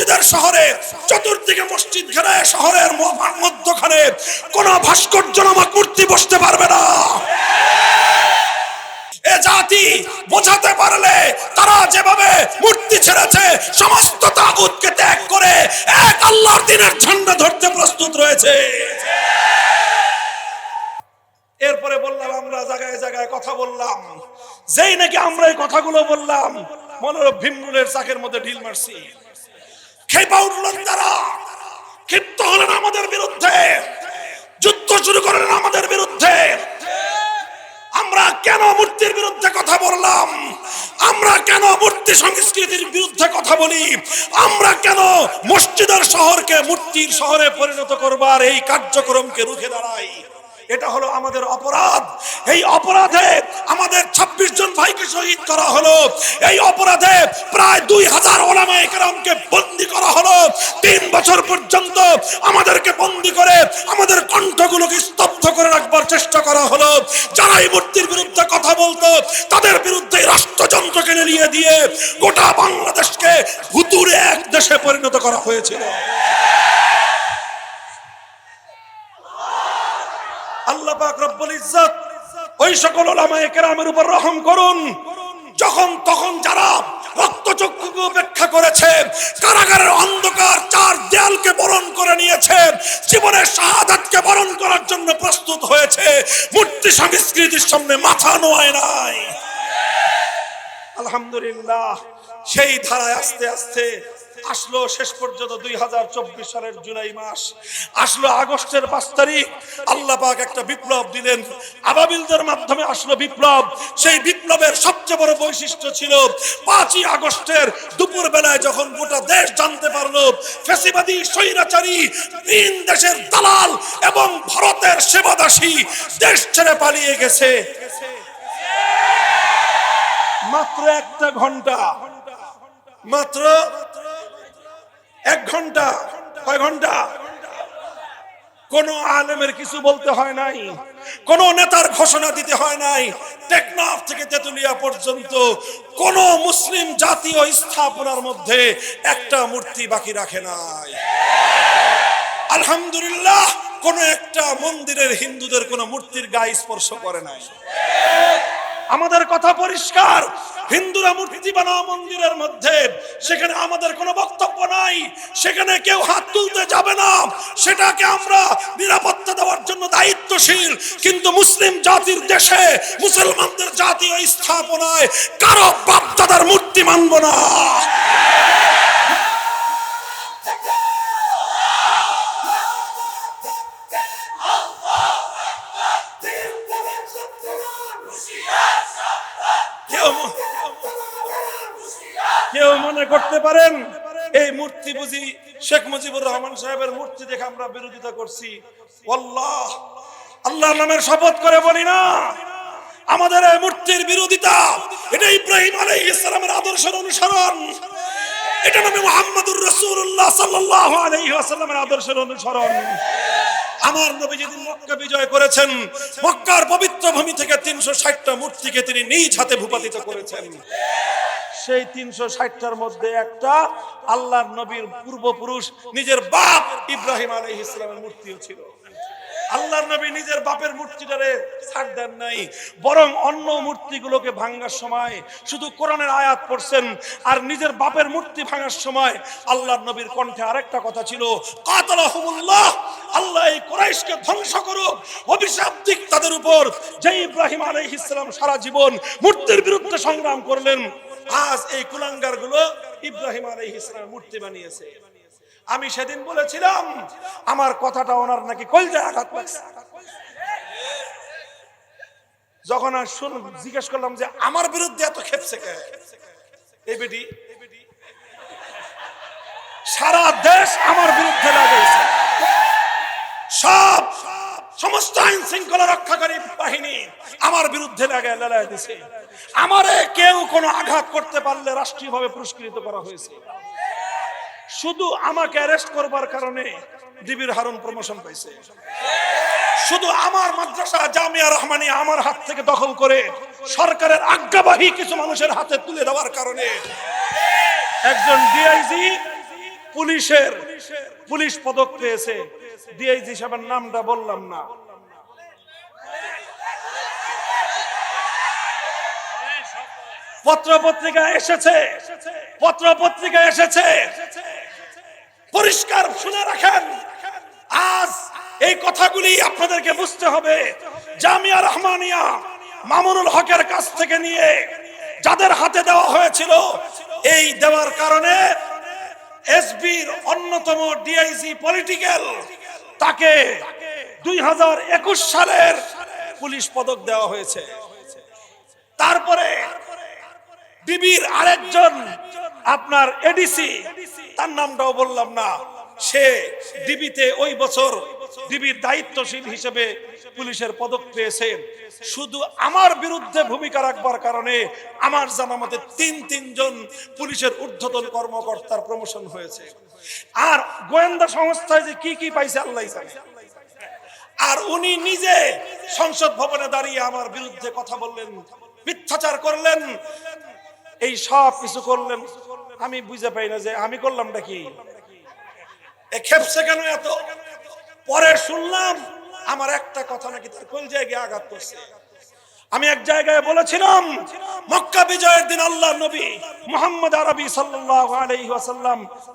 মসজিদের শহরে, চতুর্দিকে মসজিদ ঘেরে শহরের মধ্যখানে কোন ভাস্কর্য নামক মূর্তি বসতে পারবে না। এ জাতি বোঝাতে পারলে তারা যেভাবে মূর্তি ছেড়েছে, সমস্ত তাগুতকে ত্যাগ করে এক আল্লাহর দিনের ঝন্ডা ধরতে প্রস্তুত রয়েছে। এরপরে বললাম, আমরা জায়গায় জায়গায় কথা বললাম। যেই নাকি আমরা এই কথাগুলো বললাম মনোরব ভীমরুলের চাকের মধ্যে ঢিল মারছি। খেপা উঠলেন তারা ক্ষিপ্ত হলেন আমাদের বিরুদ্ধে। যুদ্ধ শুরু করলেন আমাদের বিরুদ্ধে। আমরা কেন মূর্তির বিরুদ্ধে কথা বললাম? আমরা কেন মূর্তি সংস্কৃতির বিরুদ্ধে কথা বলি? আমরা কেন মসজিদের শহরকে মূর্তির শহরে পরিণত করবার এই কার্যক্রমকে রুখে দাঁড়াই? এটা হলো আমাদের অপরাধ। এই অপরাধে আমাদের ২৬ জন ভাইকে শহীদ করা হলো। এই অপরাধে প্রায় দুই হাজার ওলামা একরামকে বন্দি করা হলো। তিন বছর পর্যন্ত আমাদেরকে বন্দি করে আমাদের কণ্ঠগুলোকে স্তব্ধ করে রাখবার চেষ্টা করা হলো। যারা এই মূর্তির বিরুদ্ধে কথা বলতো, তাদের বিরুদ্ধে এই রাষ্ট্রযন্ত্র কিনে নিয়ে দিয়ে গোটা বাংলাদেশকে ভুতুরে এক দেশে পরিণত করা হয়েছিল। পাক রব্বুল ইজ্জত ওই সকল ওলামায়ে কেরামের উপর রহম করুন। যখন তখন যারা রক্তচক্ষুকে উপেক্ষা করেছে, কারাগারের অন্ধকার চার দেয়ালকে বরণ করে নিয়েছে, জীবনের শাহাদাতকে বরণ করার জন্য প্রস্তুত হয়েছে, মূর্তি সংস্কৃতির সামনে মাথা নোয়ায় নাই। আলহামদুলিল্লাহ, সেই ধারায় আস্তে আস্তে আসলো শেষ পর্যন্ত দুই হাজার চব্বিশ সালের জুলাই মাস। আসলো আগস্টের পাঁচ তারিখ। আল্লাহ পাক একটা বিপ্লব দিলেন। আবাবিলদের মাধ্যমে আসলো বিপ্লব। সেই বিপ্লবের সবচেয়ে বড় বৈশিষ্ট্য ছিল, পাঁচই আগস্টের দুপুর বেলায় যখন গোটা দেশ জানতে পারল, ফেসিবাদী, স্বৈরাচারী, তিন দেশের দালাল এবং ভারতের সেবাদাসী, দেশ ছেড়ে পালিয়ে গেছে। মাত্র একটা ঘণ্টা। মাত্র এক ঘণ্টা, কয় ঘণ্টা? কোন আলেমের কিছু বলতে হয় নাই, কোন নেতার ঘোষণা দিতে হয় নাই। টেকনাফ থেকে তেতুলিয়া পর্যন্ত কোন মুসলিম জাতীয় স্থাপনার মধ্যে একটা মূর্তি বাকি রাখে নাই। আলহামদুলিল্লাহ, কোন একটা মন্দিরের হিন্দুদের কোন মূর্তির গায়ে স্পর্শ করে নাই। আমাদের কথা পরিষ্কার। হিন্দুরা মূর্তি বানাও মন্দিরের মধ্যে। সেখানে আমাদের কোনো বক্তব্য নাই। সেখানে কেউ হাত তুলতে যাবে না। সেটাকে আমরা নিরাপত্তা দেওয়ার জন্য দায়িত্বশীল। কিন্তু মুসলিম জাতির দেশে মুসলমানদের জাতীয় স্থাপনায় কারও বাপদাদার মূর্তি মানব না। পারেন? এই মূর্তি বুঝি শেখ মুজিবুর রহমান সাহেবের মূর্তি দেখে আমরা বিরোধিতা করছি। আল্লাহ নামের শপথ করে বলি না। আমাদের এই মূর্তির বিরোধিতা, এটা ইব্রাহিম আলাইহিস ইসলামের আদর্শের অনুসরণ। এটা নামে মোহাম্মদুর রাসূলুল্লাহ সাল্লাল্লাহু আলাইহি ওয়াসাল্লামের আদর্শের অনুসরণ। আমার নবী যেদিন মক্কা বিজয় করেছেন, মক্কার পবিত্র ভূমি থেকে তিনশো ষাটটা মূর্তিকে তিনি নিজ হাতে ভূপাতিত করেছেন। সেই তিনশো ষাটটার মধ্যে একটা আল্লাহর নবীর পূর্বপুরুষ নিজের বাপ ইব্রাহিম আলহ ইসলামের মূর্তিও ছিল। আল্লাহর নবী নিজের বাপের মূর্তিটারে ছাড় দেন নাই, বরং অন্য মূর্তিগুলোকে ভাঙার সময় শুধু কোরআনের আয়াত পড়ছেন আর নিজের বাপের মূর্তি ভাঙার সময় আল্লাহর নবীর কণ্ঠে আরেকটা কথা ছিল আল্লাহ এই কোরাইশকে ধ্বংস করুক, অভিশাপ দিক তাদের উপর। যে ইব্রাহিম আলাইহিস ইসলাম সারা জীবন মূর্তির বিরুদ্ধে সংগ্রাম করলেন আজ এই কুলাঙ্গারগুলো ইব্রাহিম আলাইহিস ইসলামের মূর্তি বানিয়েছে। আমি সেদিন বলেছিলাম, আমার কথাটা ওনার নাকি কলজায় আঘাত লাগছে। যখন আর শুন, জিজ্ঞেস করলাম যে, আমার বিরুদ্ধে এত খেপছে কে? এই বেটি, সারা দেশ আমার বিরুদ্ধে লাগাইছে সব, সমস্ত আইন শৃঙ্খলা বাহিনী আমার বিরুদ্ধে লাগায় লাগায় দিছে। আমারে কেউ কোনো আঘাত করতে পারলে রাষ্ট্রীয়ভাবে পুরস্কৃত করা হয়েছে। শুধু আমাকে অ্যারেস্ট করবার কারণে ডিবির হারুন প্রমোশন পাইছে। শুধু আমার মাদ্রাসা জামিয়া রহমানি আমার হাত থেকে দখল করে সরকারের আজ্ঞাবাহী কিছু মানুষের হাতে তুলে দেওয়ার কারণে একজন ডিআইজি পুলিশের পুলিশ পদক পেয়েছে। ডিআইজি সাহেবের নামটা বললাম না। পত্র পত্রিকা এসেছে। পত্র পত্রিকা এসেছে। পরিষ্কার শুনে রাখেন। আজ এই কথাগুলি আপনাদেরকে বুঝতে হবে। জামিয়া রহমানিয়া মামুনুল হকের কাছ থেকে নিয়ে যাদের হাতে দেওয়া হয়েছিল, এই দেওয়ার কারণে এসবির অন্যতম ডিআইসি পলিটিক্যাল তাকে দুই হাজার একুশ সালের পুলিশ পদক দেওয়া হয়েছে। তারপরে ডিবির আরেকজন, আপনার এডিসি তার নামটাও বললাম না। সে ডিবিতে ওই বছর ডিবির দায়িত্বশীল হিসেবে পুলিশের পদক পেয়েছেন। শুধু আমার বিরুদ্ধে ভূমিকা রাখবার কারণে আমার জানা মতে তিন, তিনজন পুলিশের ঊর্ধ্বতন কর্মকর্তার প্রমোশন হয়েছে। আর গোয়েন্দা সংস্থায় যে কি কি পাইছে আল্লাহ আর উনি নিজে সংসদ ভবনে দাঁড়িয়ে আমার বিরুদ্ধে কথা বললেন, মিথ্যাচার করলেন। এই সব কিছু করলেন, আমি বুঝে পাই না যে আমি করলামটা কি। এ খেপছে কেন এত? পরে শুনলাম, আমার একটা কথা নাকি তার কোন জায়গায় আঘাত করছে। আমি এক জায়গায় বলেছিলাম, মক্কা বিজয়ের দিন আল্লাহ নবী মোহাম্মদ আরবি আলাইহি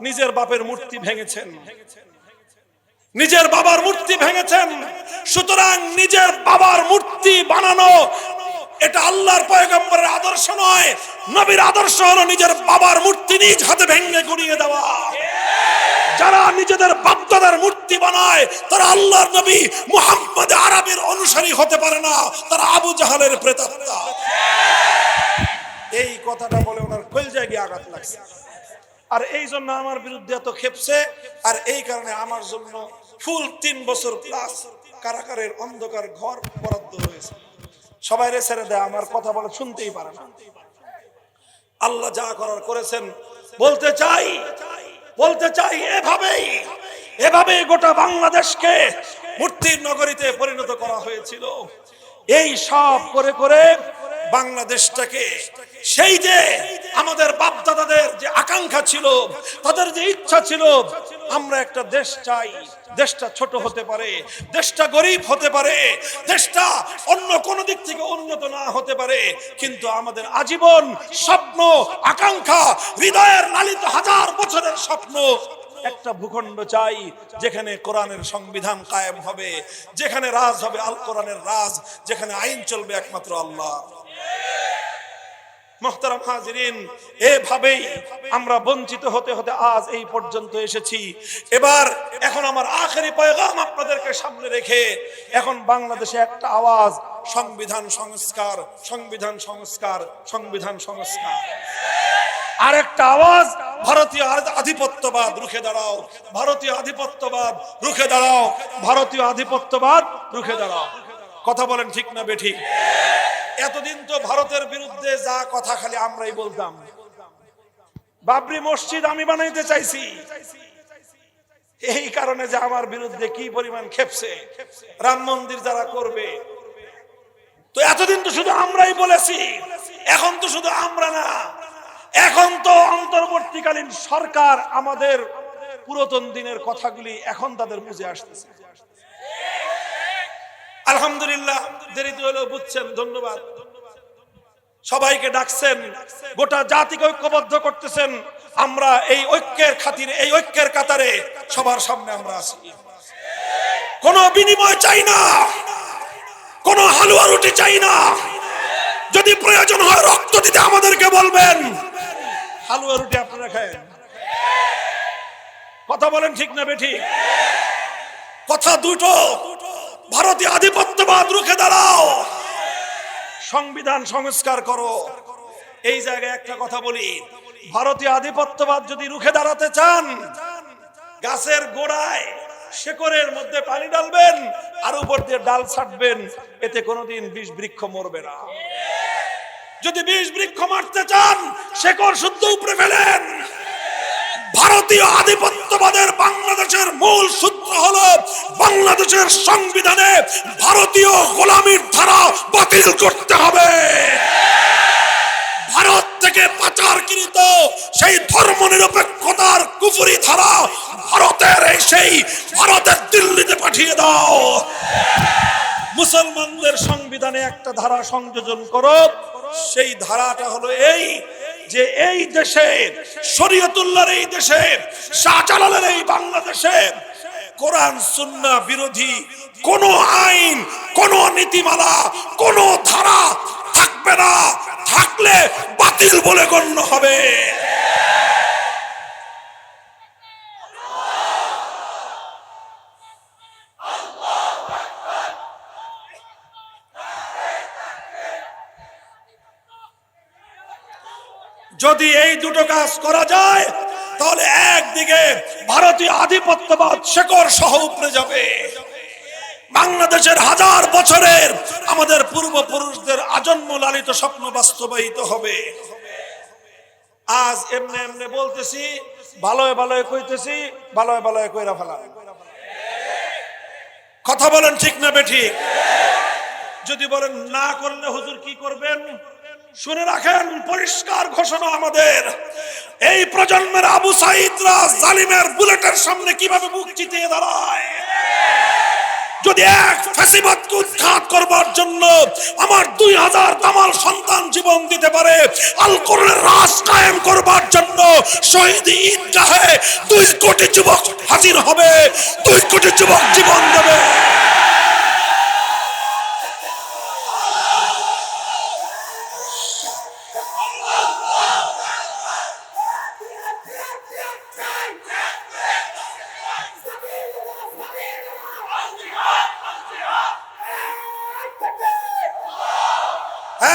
নিজের বাপের মূর্তি ভেঙেছেন। নিজের বাবার মূর্তি ভেঙেছেন, সুতরাং নিজের বাবার মূর্তি বানানো এটা আল্লাহর পয়গম্বরের আদর্শ নয়। নবীর আদর্শ হলো নিজের বাবার মূর্তি নিজ হাতে ভেঙে গুড়িয়ে দেওয়া। যারা নিজেদের বাপদাদার মূর্তি বানায়, তারা আল্লাহর নবী মুহাম্মদ আরবের অনুসারী হতে পারে না, তারা আবু জাহালের প্রেতাত্মা। এই কথাটা বলে ওনার কল জায়গায় আঘাত লাগছে। আর এই জন্য আমার বিরুদ্ধে এত খেপছে, আর এই কারণে আমার জন্য ফুল তিন বছর প্লাস কারাগারের অন্ধকার ঘর বরাদ্দ হয়েছে। সবাই রে ছেড়ে দেয়, আমার কথা বলে শুনতেই পারে না। আল্লাহ যা করার করেছেন, বলতে চাই বলতে চাই এভাবেই এভাবেই গোটা বাংলাদেশকে মূর্তির নগরীতে পরিণত করা হয়েছিল। এই সব করে করে বাংলাদেশটাকে, সেই যে আমাদের বাপদাদাদের যে আকাঙ্ক্ষা ছিল, তাদের যে ইচ্ছা ছিল, আমরা একটা দেশ চাই, দেশটা ছোট হতে পারে, দেশটা গরিব হতে পারে, দেশটা অন্য কোন দিক থেকে উন্নত না হতে পারে, কিন্তু আমাদের আজীবন স্বপ্ন, আকাঙ্ক্ষা, হৃদয়ের লালিত হাজার বছরের স্বপ্ন, একটা ভূখণ্ড চাই, যেখানে কোরআনের সংবিধান কায়েম হবে, যেখানে রাজ হবে আল কোরআনের রাজ, যেখানে আইন চলবে একমাত্র আল্লাহ। মোহতারাম হাজিরিন, এভাবেই আমরা বঞ্চিত হতে হতে আজ এই পর্যন্ত এসেছি। এবার এখন আমার আখেরি পয়গাম আপনাদেরকে সামনে রেখে এখন বাংলাদেশে একটা আওয়াজ, সংবিধান সংস্কার সংবিধান সংস্কার সংবিধান সংস্কার। আর একটা আওয়াজ, ভারতীয় আধিপত্যবাদ, রুখে দাঁড়াও। ভারতীয় আধিপত্যবাদ, রুখে দাঁড়াও। ভারতীয় আধিপত্যবাদ, রুখে দাঁড়াও। কথা বলেন ঠিক না বেঠিক এতদিন তো ভারতের বিরুদ্ধে যা কথা খালি আমরাই বলতাম। বাবরি মসজিদ আমি বানাইতে চাইছি। এই কারণে যে আমার বিরুদ্ধে কি পরিমাণ খেপছে, রাম মন্দির যারা করবে। তো এতদিন তো শুধু আমরাই বলেছি, এখন তো শুধু আমরা না। এখন তো অন্তর্বর্তীকালীন সরকার আমাদের পুরাতন দিনের কথাগুলি এখন তাদের বুঝে আসতেছে। আলহামদুলিল্লাহ, দেরিতে হলেও বুঝছেন, ধন্যবাদ। সবাইকে ডাকছেন, গোটা জাতিকে ঐক্যবদ্ধ করতেছেন, আমরা এই ঐক্যের খাতিরে, এই ঐক্যের কাতারে সবার সামনে আমরা আছি। কোনো বিনিময় চাই না, কোনো হালুয়া রুটি চাই না। যদি প্রয়োজন হয় রক্ত দিতে আমাদেরকে বলবেন। হালুয়া রুটি আপনারা খায় কথা বলেন ঠিক না বেঠিক কথা দুটো ভারতীয় আধিপত্যবাদ রুখে দাঁড়াও। সংবিধান সংস্কার করো। এই জায়গায় একটা কথা বলি। ভারতীয় আধিপত্যবাদ যদি রুখে দাঁড়াতে চান, গাছের গোড়ায় শেকড়ের মধ্যে পানি ডালবেন আর উপর দিয়ে ডাল ছাটবেন, এতে কোনোদিন বিষ বৃক্ষ মরবে না। যদি বিষ বৃক্ষ মারতে চান, শেকড় শুদ্ধ উপরে ফেলেন। ভারতীয় আধিপত্যবাদের বাংলাদেশের মূল সূত্র হলো বাংলাদেশের সংবিধানে ভারতীয় গোলামীর ধারা বাতিল করতে হবে। ভারত থেকে থেকে পাচারকৃত সেই ধর্ম নিরপেক্ষতার কুফুরি ধারা ভারতের এই সেই ভারতের দিল্লিতে পাঠিয়ে দাও। মুসলমানদের সংবিধানে একটা ধারা সংযোজন করো, সেই ধারাটা হলো এই যে এই দেশের শরীয়তুল্লাহর এই দেশে, শাহজালালের এই বাংলাদেশের কোরআন, সুন্না বিরোধী কোন আইন, কোন নীতিমালা, কোন ধারা থাকবে না, থাকলে বাতিল বলে গণ্য হবে। যদি এই দুটো কাজ করা যায়, তাহলে একদিকে ভারতীয় আধিপত্যবাদ শেকড় সহ উপরে যাবে। বাংলাদেশের হাজার বছরের আমাদের পূর্বপুরুষদের আজন্ম লালিত স্বপ্ন বাস্তবায়িত হবে। আজ এমনি এমনি বলতেছি, ভালোয় ভালোয় কইতেছি, ভালোয় ভালোয় কইরা ফেলা কথা বলেন ঠিক না বেঠিক যদি বলেন না করলে হুজুর কি করবেন? শুনে রাখেন, পরিষ্কার ঘোষণা আমাদের। এই প্রজন্মের আবু সাইদরা জালিমের বুলেটের সামনে কীভাবে মুখ চিতিয়ে দাঁড়ায়? যদি এক ফ্যাসিবাদকে উৎখাত করবার জন্য আমার দুই হাজার তামাল সন্তান জীবন দিতে পারে আল কোরআনের রাজ কায়েম করবার জন্য শহীদ ঈদগাহে দুই কোটি যুবক হাজির হবে, দুই কোটি যুবক জীবন দেবে।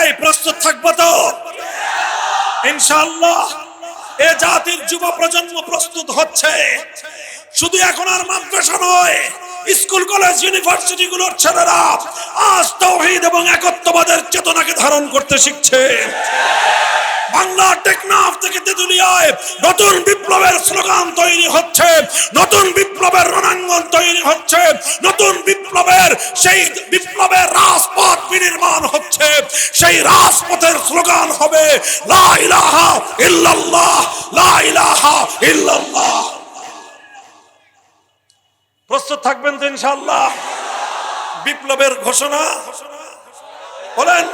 এই প্রস্তুত থাকব তো? ইনশাআল্লাহ। এ জাতির যুব প্রজন্ম প্রস্তুত হচ্ছে। শুধু এখন আর মাদ্রাসা নয়, স্কুল, কলেজ ইউনিভার্সিটি গুলোর ছেলেরা আজ তৌহিদ এবং একত্ববাদের চেতনাকে ধারণ করতে শিখছে। বাংলা টেকনাফ থেকে তেতুলিয়ায় নতুন বিপ্লবের স্লোগান তৈরি হচ্ছে, নতুন বিপ্লবের রণাঙ্গন তৈরি হচ্ছে, নতুন বিপ্লবের, সেই বিপ্লবের রাজপথ বিনির্মাণ হচ্ছে, সেই রাজপথের স্লোগান হবে প্রস্তুত থাকবেন তো ইনশাআল্লাহ? বিপ্লবের ঘোষণা? বলেন।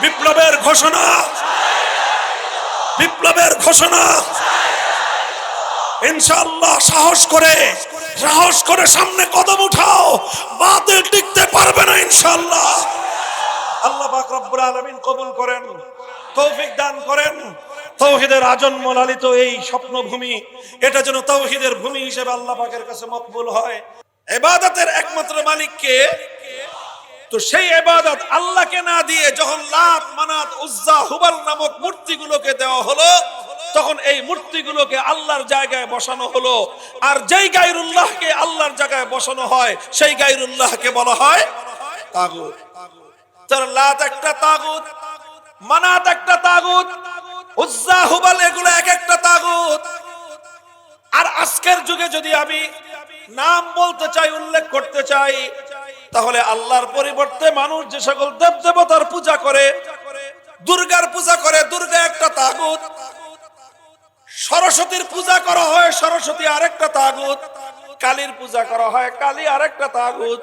বিপ্লবের ঘোষণা? বিপ্লবের ঘোষণা? ইনশাআল্লাহ সাহস করে সাহস করে সামনে কদম উঠাও। বাতিল টিকতে পারবে না ইনশাআল্লাহ। আল্লাহ পাক রব্বুল আলামিন কবুল করেন, তৌফিক দান করেন। তৌহিদের আজন্ম লালিত এই স্বপ্নভূমি, এটা যেন তৌহিদের ভূমি হিসেবে আল্লাহ পাকের কাছে মকবুল হয়। এবাদতের একমাত্র মালিককে তো সেই এবাদত আল্লাহকে না দিয়ে যখন লাত মানাত, উজ্জা, হুবাল নামক মূর্তিগুলোকে দেওয়া হলো। তখন এই মূর্তিগুলোকে আল্লাহর জায়গায় বসানো হলো, আর যেই গায়রুল্লাহকে আল্লাহর জায়গায় বসানো হয়, সেই গায়রুল্লাহকে বলা হয় তাগুত। তার লাত একটা তাগুত, মানাত একটা তাগুত, উজ্জা হুবাল এগুলো এক একটা তাগুত। আর আজকের যুগে যদি আমি নাম বলতে চাই, উল্লেখ করতে চাই, তাহলে আল্লাহর পরিবর্তে মানুষ যে সকল দেব দেবতার পূজা করে, দুর্গার পূজা করে, দুর্গা একটা তাগুত। সরস্বতীর পূজা করা হয়, সরস্বতী আরেকটা তাগুত, কালীর পূজা করা হয়, কালী আরেকটা তাগুত।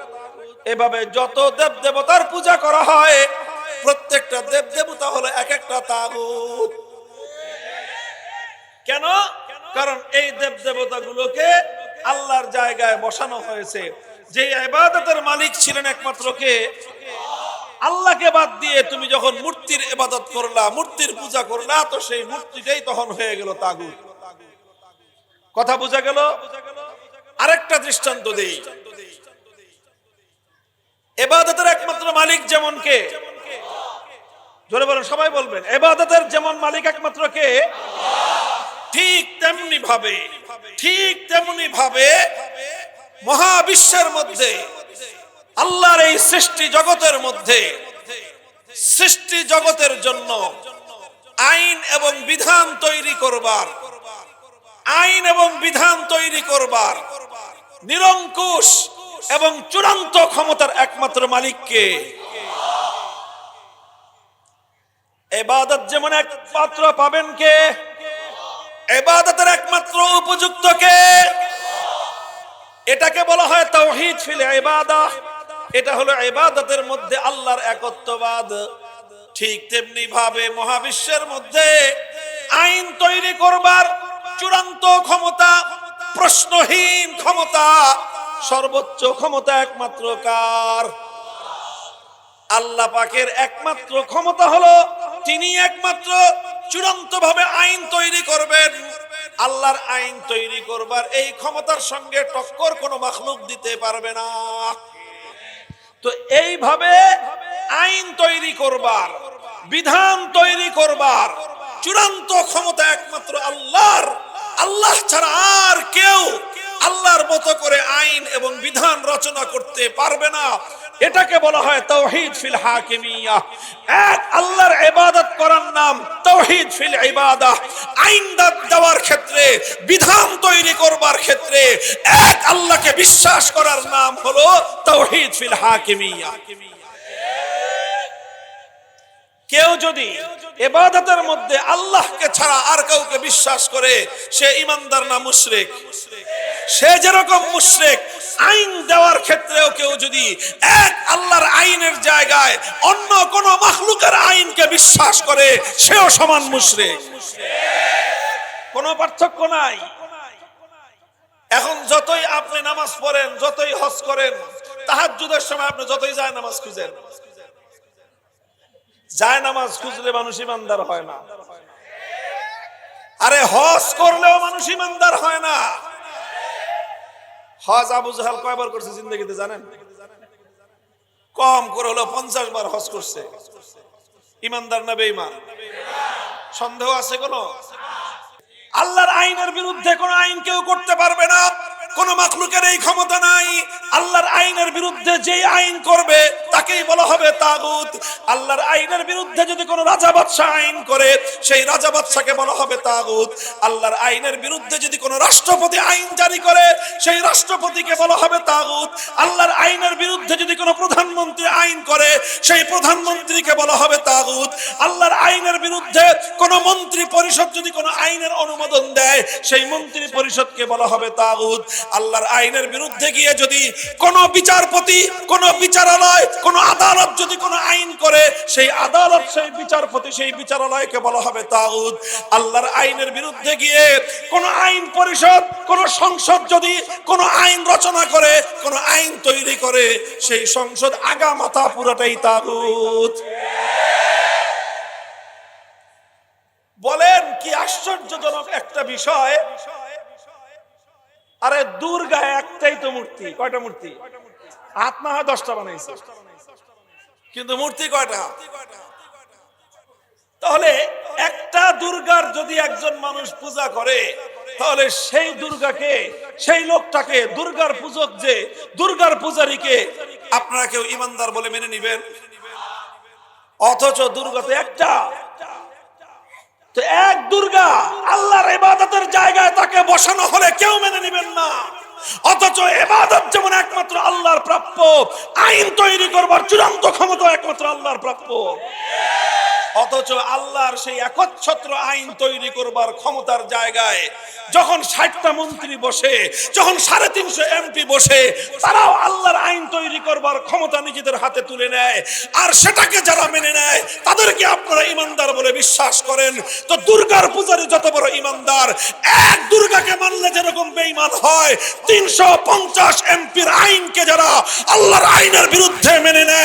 এভাবে যত দেব দেবতার পূজা করা হয়, প্রত্যেকটা দেব দেবতা হলো এক একটা তাগুত। কেন? কারণ এই দেব দেবতা গুলোকে আল্লাহর জায়গায় বসানো হয়েছে। যে ইবাদতের মালিক ছিলেন একমাত্র কে? আল্লাহকে বাদ দিয়ে তুমি যখন মূর্তির এবাদত করলা, মূর্তির পূজা করলা, তো সেই মূর্তিটাই তখন হয়ে গেল তাগুত। কথা বোঝা গেল? আরেকটা দৃষ্টান্ত দেই। এবাদতের একমাত্র মালিক যেমন কে? জোরে বলেন, সবাই বলবেন, এবাদতের যেমন মালিক একমাত্র কে? ঠিক তেমনি ভাবে, ঠিক তেমনি ভাবে মহাবিশ্বের মধ্যে আল্লাহর এই সৃষ্টি জগতের মধ্যে, সৃষ্টি জগতের জন্য আইন এবং বিধান তৈরি করবার, আইন এবং বিধান তৈরি করবার নিরঙ্কুশ এবং চূড়ান্ত ক্ষমতার একমাত্র মালিককে এবাদত যেমন একমাত্র পাবেন কে? এবাদতের একমাত্র উপযুক্ত কে? এটাকে বলা হয় তাওহীদ ফিল ইবাদা। এটা হলো ইবাদতের মধ্যে আল্লাহর একত্ববাদ। ঠিক তেমনি ভাবে মহাবিশ্বের মধ্যে আইন তৈরি করবার চূড়ান্ত ক্ষমতা, প্রশ্নহীন ক্ষমতা, সর্বোচ্চ ক্ষমতা একমাত্র কার? আল্লাহ পাকের একমাত্র ক্ষমতা হলো তিনি একমাত্র চূড়ান্ত ভাবে আইন তৈরি করবেন। আল্লাহর আইন তৈরি করবার এই ক্ষমতার সঙ্গে টক্কর কোনো মাখলুক দিতে পারবে না। তো এইভাবে আইন তৈরি করবার, বিধান তৈরি করবার চূড়ান্ত ক্ষমতা একমাত্র আল্লাহর। আল্লাহ ছাড়া আর কেউ আল্লাহর মতো করে আইন এবং বিধান রচনা করতে পারবে না। এটাকে বলা হয় তৌহিদ ফিল হাকিমিয়া। এক, আল্লাহর ইবাদত করার নাম তৌহিদ ফিল ইবাদা। আইন দেওয়ার ক্ষেত্রে, বিধান তৈরি করবার ক্ষেত্রে, এক, আল্লাহকে বিশ্বাস করার নাম হলো তৌহিদ ফিল হাকিমিয়া। কেউ যদি এবাদতের মধ্যে আল্লাহকে ছাড়া আর কাউকে বিশ্বাস করে, সে ইমানদার না মুশরিক? সে যেরকম মুশরিক, আইন দেওয়ার ক্ষেত্রেও কেউ যদি এক আল্লাহর আইনের জায়গায় অন্য কোন মাখলুকের আইনকে বিশ্বাস করে, সেও সমান মুশরিক। কোনো পার্থক্য নাই। এখন যতই আপনি নামাজ পড়েন, যতই হজ করেন, তাহাজ্জুদের সময় আপনি যতই যায় নামাজ খুঁজেন। যায় নামাজ খুঁজলে মানুষ ইমানদার হয় না। আরে হজ করলেও মানুষ ইমানদার হয় না। হজ আবু জাহাল কয়বার করছে জিন্দগিতে জানেন? কম করে হলো পঞ্চাশ বার হজ করছে। ইমানদার না বেঈমান? সন্দেহ আছে কোন? আল্লাহর আইনের বিরুদ্ধে কোন আইন কেউ করতে পারবে না। কোন মাখলুকের এই ক্ষমতা নাই। আল্লাহর আইনের বিরুদ্ধে যে আইন করবে তাকেই বলা হবে তাগুত। আল্লাহর আইনের বিরুদ্ধে যদি কোনো রাজা বাদশাহ আইন করে, সেই রাজা বাদশাকে বলা হবে তাগুত। আল্লাহর আইনের বিরুদ্ধে যদি কোনো রাষ্ট্রপতি আইন জারি করে, সেই রাষ্ট্রপতিকে বলা হবে তাগুত। আল্লাহর আইনের বিরুদ্ধে যদি কোনো প্রধানমন্ত্রী আইন করে, সেই প্রধানমন্ত্রীকে বলা হবে তাগুত। আল্লাহর আইনের বিরুদ্ধে কোনো মন্ত্রী পরিষদ যদি কোনো আইনের অনুমোদন দেয়, সেই মন্ত্রী পরিষদকে বলা হবে তাগুত। আল্লাহর আইনের বিরুদ্ধে গিয়ে যদি কোনো বিচারপতি, কোনো বিচারালয় কোনো আদালত যদি কোনো আইন করে, সেই আদালত, সেই বিচারপতি, সেই বিচারালয়কে বলা হবে তাগুত আল্লাহর আইনের বিরুদ্ধে গিয়ে কোনো আইন পরিষদ, কোনো সংসদ যদি কোনো আইন রচনা করে, কোনো আইন তৈরি করে, সেই সংসদ আগা মাথা পুরোটাই তাগুত বলেন কি আশ্চর্যজনক একটা বিষয়। আরে দুর্গা একটাই তো মূর্তি, কয়টা মূর্তি? না হয় দশটা বানাইছে? কিন্তু মূর্তি কয়টা? তাহলে একটা দুর্গার যদি একজন মানুষ পূজা করে, তাহলে সেই দুর্গাকে, সেই লোকটাকে, দুর্গার পূজক যে, দুর্গার পূজারীকে আপনারা কেউ ইমানদার বলে মেনে নিবেন? অথচ দুর্গা তো একটা। তো এক দুর্গা আল্লাহর ইবাদতের জায়গায় তাকে বসানো হলে কেউ মেনে নেবেন না। অথচ এবাদত যেমন একমাত্র আল্লাহর প্রাপ্য আইন তৈরি করবার চূড়ান্ত ক্ষমতা একমাত্র আল্লাহর প্রাপ্য। অথচ আল্লাহর সেই একচ্ছত্র আইন তৈরি করবার ক্ষমতার জায়গায় যখন ষাটটা মন্ত্রী বসে, যখন সাড়ে তিনশো এমপি বসে, তারাও আল্লাহর আইন তৈরি করবার ক্ষমতা নিজেদের হাতে তুলে নেয়। আর সেটাকে যারা মেনে নেয়, তাদেরকে আপনারা ইমানদার বলে বিশ্বাস করেন। তো দুর্গার পূজারী যত বড় ইমানদার, এক দুর্গাকে মানলে যেরকম বেঈমান হয়, তিনশো পঞ্চাশ এমপির আইনকে যারা আল্লাহর আইনের বিরুদ্ধে মেনে নেয়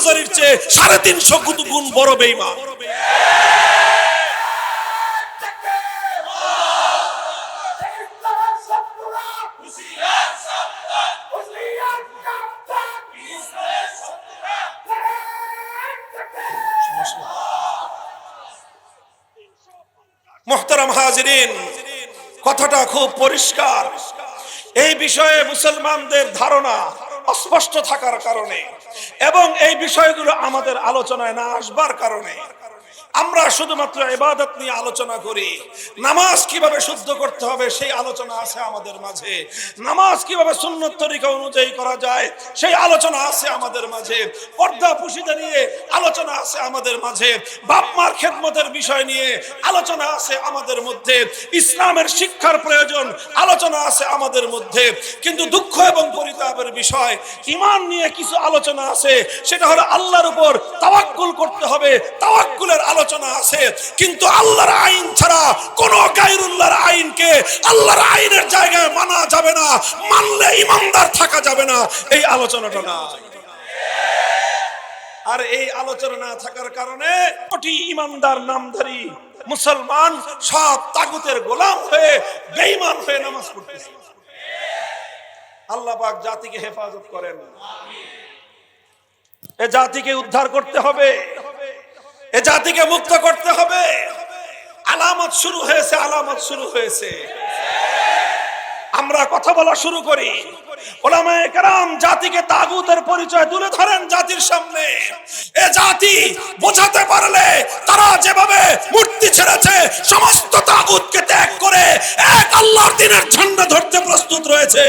পূজারীর চেয়ে সাড়ে তিনশো গুণ বড় বেঈমান। মোহতারাম হাজরিন, কথাটা খুব পরিষ্কার। এই বিষয়ে মুসলমানদের ধারণা অস্পষ্ট থাকার কারণে এবং এই বিষয়গুলো আমাদের আলোচনায় না আসবার কারণে আমরা শুধুমাত্র ইবাদত নিয়ে আলোচনা করি। নামাজ কীভাবে শুদ্ধ করতে হবে সেই আলোচনা আছে আমাদের মাঝে। নামাজ কীভাবে সুন্নত তরিকা অনুযায়ী করা যায় সেই আলোচনা আছে আমাদের মাঝে। পর্দা পুশিদা নিয়ে আলোচনা আছে আমাদের মাঝে। বাপ মার খেদমতের বিষয় নিয়ে আলোচনা আছে আমাদের মধ্যে। ইসলামের শিক্ষার প্রয়োজন আলোচনা আছে আমাদের মধ্যে। কিন্তু দুঃখ এবং পরিতাপের বিষয় ইমান নিয়ে কিছু আলোচনা আছে। সেটা হলো আল্লাহর উপর তাওয়াক্কুল করতে হবে। তাওয়াক্কুলের আলোচনা আছে, কিন্তু আল্লাহর আইন ছাড়া কোন গায়রুল্লাহর আইনকে আল্লাহর আইনের জায়গায় মানা যাবে না, মানলে ইমানদার থাকা যাবে না, এই আলোচনাটা না। আর এই আলোচনা না থাকার কারণে কোটি ইমানদার, নামধারী, মুসলমান সব তাগুতের গোলাম হয়ে বেঈমান হয়ে নামাজ পড়তেছে। আল্লাহ পাক জাতিকে হেফাজত করেন। এ জাতিকে উদ্ধার করতে হবে। এ জাতিকে মুক্ত করতে হবে। আলামত শুরু হয়েছে, আলামত শুরু হয়েছে। আমরা কথা বলা শুরু করি। ওলামায়ে জাতিকে তাগুতের পরিচয় তুলে ধরেন জাতির সামনে। এ জাতি বোঝাতে পারলে তারা যেভাবে মূর্তি ছেড়েছে, সমস্ত তাগুতকে ত্যাগ করে এক আল্লাহর দিনের ঝন্ডা ধরতে প্রস্তুত রয়েছে।